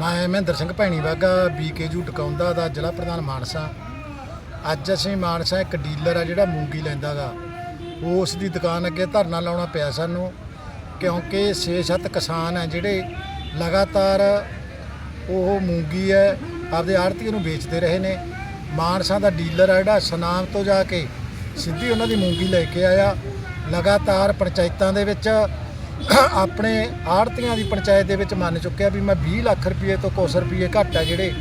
ਮੈਂ ਮਹਿੰਦਰ ਸਿੰਘ ਭੈਣੀ ਵਾਗਾ ਬੀਕੇਯੂ ਟਕਾਉਂਦਾ ਦਾ ਜ਼ਿਲ੍ਹਾ ਪ੍ਰਧਾਨ ਮਾਨਸਾ। ਅੱਜ ਅਸੀਂ ਮਾਨਸਾ ਇੱਕ ਡੀਲਰ ਆ ਜਿਹੜਾ ਮੂੰਗੀ ਲੈਂਦਾ ਲੈਂਦਾਗਾ ਉਸ ਦੀ ਦੁਕਾਨ ਅੱਗੇ ਧਰਨਾ ਲਾਉਣਾ ਪਿਆ ਸਾਨੂੰ, ਕਿਉਂਕਿ 6-7 ਕਿਸਾਨ ਆ ਜਿਹੜੇ ਲਗਾਤਾਰ ਉਹ ਮੂੰਗੀ ਹੈ, ਆਪਦੇ ਆੜਤੀ ਨੂੰ ਵੇਚਦੇ ਰਹੇ ਨੇ। ਮਾਨਸਾ ਦਾ ਡੀਲਰ ਆ ਜਿਹੜਾ ਸਨਾਮ ਤੋਂ ਜਾ ਕੇ ਸਿੱਧੀ ਉਹਨਾਂ ਦੀ ਮੂੰਗੀ ਲੈ ਕੇ ਆਇਆ। ਲਗਾਤਾਰ ਪੰਚਾਇਤਾਂ ਦੇ ਵਿੱਚ ਆਪਣੇ ਆੜਤੀਆਂ ਦੀ ਪੰਚਾਇਤ ਦੇ ਵਿੱਚ ਮੰਨ ਚੁੱਕਿਆ ਵੀ ਮੈਂ 20 ਲੱਖ ਰੁਪਏ ਤੋਂ ਕੁਛ ਰੁਪਏ ਘੱਟ ਆ ਜਿਹੜੇ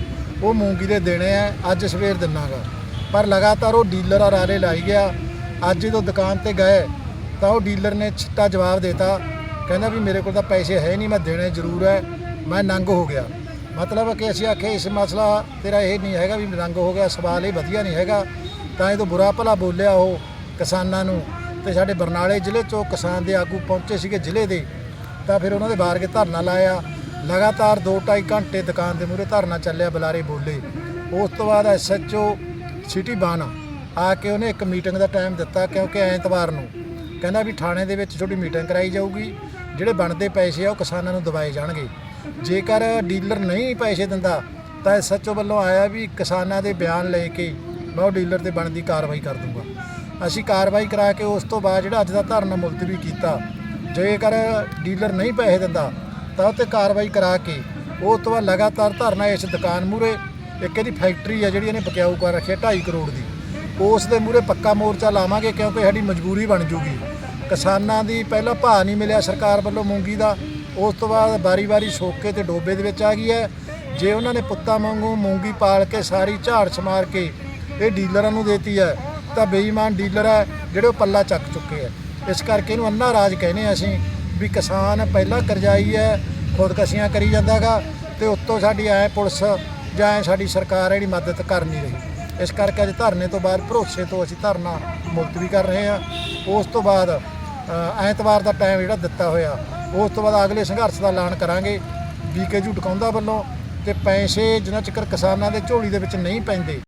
ਉਹ ਮੂੰਗੀ ਦੇ ਦੇਣੇ ਆ, ਅੱਜ ਸਵੇਰ ਦਿਨਾਗਾ। ਪਰ ਲਗਾਤਾਰ ਉਹ ਡੀਲਰ ਆ, ਰਾਰੇ ਲਾਈ ਗਿਆ। ਅੱਜ ਜਦੋਂ ਦੁਕਾਨ ਤੇ ਗਏ, ਤਾਂ ਉਹ ਡੀਲਰ ਨੇ ਛਿੱਟਾ ਜਵਾਬ ਦਿੱਤਾ। ਕਹਿੰਦਾ ਵੀ ਮੇਰੇ ਕੋਲ ਤਾਂ ਪੈਸੇ ਹੈ ਨਹੀਂ, ਮੈਂ ਦੇਣੇ ਜ਼ਰੂਰ ਹੈ ਮੈਂ ਨੰਗ ਹੋ ਗਿਆ। ਮਤਲਬ ਕਿ ਅਸੀਂ ਆਖੇ ਇਸ ਮਸਲਾ ਤੇਰਾ ਇਹ ਨਹੀਂ ਹੈਗਾ ਵੀ ਨੰਗ ਹੋ ਗਿਆ, ਸਵਾਲ ਇਹ ਵਧੀਆ ਨਹੀਂ ਹੈਗਾ। ਤਾਂ ਇਹ ਤੋਂ ਬੁਰਾ ਭਲਾ ਬੋਲਿਆ ਉਹ ਕਿਸਾਨਾਂ ਨੂੰ। ਤੇ ਸਾਡੇ ਬਰਨਾਲੇ ਜ਼ਿਲ੍ਹੇ ਚੋਂ ਕਿਸਾਨ ਦੇ ਆਗੂ ਪਹੁੰਚੇ ਸੀਗੇ ਜ਼ਿਲ੍ਹੇ ਦੇ। ਤਾਂ ਫਿਰ ਉਹਨਾਂ ਦੇ ਬਾਹਰ ਕੇ ਧਰਨਾ ਲਾਇਆ। ਲਗਾਤਾਰ 2.5 ਘੰਟੇ ਦੁਕਾਨ ਦੇ ਮੂਹਰੇ ਧਰਨਾ ਚੱਲਿਆ ਬੁਲਾਰੇ ਬੋਲੇ। ਉਸ ਤੋਂ ਬਾਅਦ ਐਸਐਚਓ ਸਿਟੀ ਬਾਨ ਆ ਕੇ ਉਹਨੇ ਇੱਕ ਮੀਟਿੰਗ ਦਾ ਟਾਈਮ ਦਿੱਤਾ ਕਿਉਂਕਿ ਐਤਵਾਰ ਨੂੰ। ਕਹਿੰਦਾ ਵੀ ਥਾਣੇ ਦੇ ਵਿੱਚ ਤੁਹਾਡੀ ਮੀਟਿੰਗ ਕਰਾਈ ਜਾਊਗੀ। ਜਿਹੜੇ ਬਣਦੇ ਪੈਸੇ ਆ ਉਹ ਕਿਸਾਨਾਂ ਨੂੰ ਦਵਾਏ ਜਾਣਗੇ। ਜੇਕਰ ਡੀਲਰ ਨਹੀਂ ਪੈਸੇ ਦਿੰਦਾ, ਤਾਂ ਐਸਐਚਓ ਵੱਲੋਂ ਆਇਆ ਵੀ ਕਿਸਾਨਾਂ ਦੇ ਬਿਆਨ ਲੈ ਕੇ ਮੈਂ ਉਹ ਡੀਲਰ ਤੇ ਬਣਦੀ ਕਾਰਵਾਈ ਕਰ ਦੂੰਗਾ। ਅਸੀਂ ਕਾਰਵਾਈ ਕਰਾ ਕੇ ਉਸ ਤੋਂ ਬਾਅਦ ਜਿਹੜਾ ਅੱਜ ਦਾ ਧਰਨਾ ਮੁਲਤਵੀ ਕੀਤਾ, ਜੇਕਰ ਡੀਲਰ ਨਹੀਂ ਪੈਸੇ ਦਿੰਦਾ, ਤਾਂ ਉਹ ਤੇ ਕਾਰਵਾਈ ਕਰਾ ਕੇ ਉਸ ਤੋਂ ਬਾਅਦ ਲਗਾਤਾਰ ਧਰਨਾ ਇਸ ਦੁਕਾਨ ਮੂਰੇ ਇੱਕ ਇਹਦੀ ਫੈਕਟਰੀ ਆ ਜਿਹੜੀ ਇਹਨੇ ਬਕਿਆਊ ਕਰ ਰੱਖੀ ਹੈ 2.5 ਕਰੋੜ ਦੀ। ਉਸ ਦੇ ਮੂਰੇ ਪੱਕਾ ਮੋਰਚਾ ਲਾਵਾਂਗੇ ਕਿਉਂਕਿ ਸਾਡੀ ਮਜਬੂਰੀ ਬਣ ਜੂਗੀ। ਕਿਸਾਨਾਂ ਦੀ ਪਹਿਲਾਂ ਭਾਅ ਨਹੀਂ ਮਿਲਿਆ ਸਰਕਾਰ ਵੱਲੋਂ ਮੂੰਗੀ ਦਾ, ਉਸ ਤੋਂ ਬਾਅਦ ਬਾਰੀ-ਬਾਰੀ ਸੋਕੇ ਤੇ ਡੋਬੇ ਦੇ ਵਿੱਚ ਆ ਗਈ ਹੈ। ਜੇ ਉਹਨਾਂ ਨੇ ਪੁੱਤਾਂ ਵਾਂਗੂ ਮੂੰਗੀ ਪਾਲ ਕੇ ਸਾਰੀ ਝਾੜ ਸਮਾਰ ਕੇ ਇਹ ਡੀਲਰਾਂ ਨੂੰ ਦੇਤੀ ਹੈ ਤਾਂ ਬੇਈਮਾਨ ਡੀਲਰ ਹੈ, ਜਿਹੜੇ ਉਹ ਪੱਲਾ ਚੱਕ ਚੁੱਕੇ ਹੈ ਇਸ ਕਰਕੇ ਇਹਨੂੰ ਅੰਨਾ ਰਾਜ ਕਹਿੰਦੇ ਹਾਂ ਅਸੀਂ ਵੀ ਕਿਸਾਨ ਪਹਿਲਾਂ ਕਰਜ਼ਾਈ ਹੈ, ਖੁਦਕਸ਼ੀਆਂ ਕਰੀ ਜਾਂਦਾਗਾ ਤੇ ਉੱਤੋਂ ਸਾਡੀ ਐ ਪੁਲਿਸ ਜਾਂ ਐਂ ਸਾਡੀ ਸਰਕਾਰ ਹੈ ਜਿਹੜੀ ਮਦਦ ਕਰ ਨਹੀਂ ਰਹੀ। ਇਸ ਕਰਕੇ ਅੱਜ ਧਰਨੇ ਤੋਂ ਬਾਅਦ ਭਰੋਸੇ ਤੋਂ ਅਸੀਂ ਧਰਨਾ ਮੁਲਤਵੀ ਕਰ ਰਹੇ ਹਾਂ। ਉਸ ਤੋਂ ਬਾਅਦ ਐਤਵਾਰ ਦਾ ਟਾਈਮ ਜਿਹੜਾ ਦਿੱਤਾ ਹੋਇਆ, ਉਸ ਤੋਂ ਬਾਅਦ ਅਗਲੇ ਸੰਘਰਸ਼ ਦਾ ਐਲਾਨ ਕਰਾਂਗੇ। ਬੀਕੇਯੂ ਟਕਾਉਂਦਾ ਵੱਲੋਂ ਤੇ ਪੈਸੇ ਜਿਨ੍ਹਾਂ ਚਿਰ ਕਿਸਾਨਾਂ ਦੇ ਝੋਲੀ ਦੇ ਵਿੱਚ ਨਹੀਂ ਪੈਂਦੇ।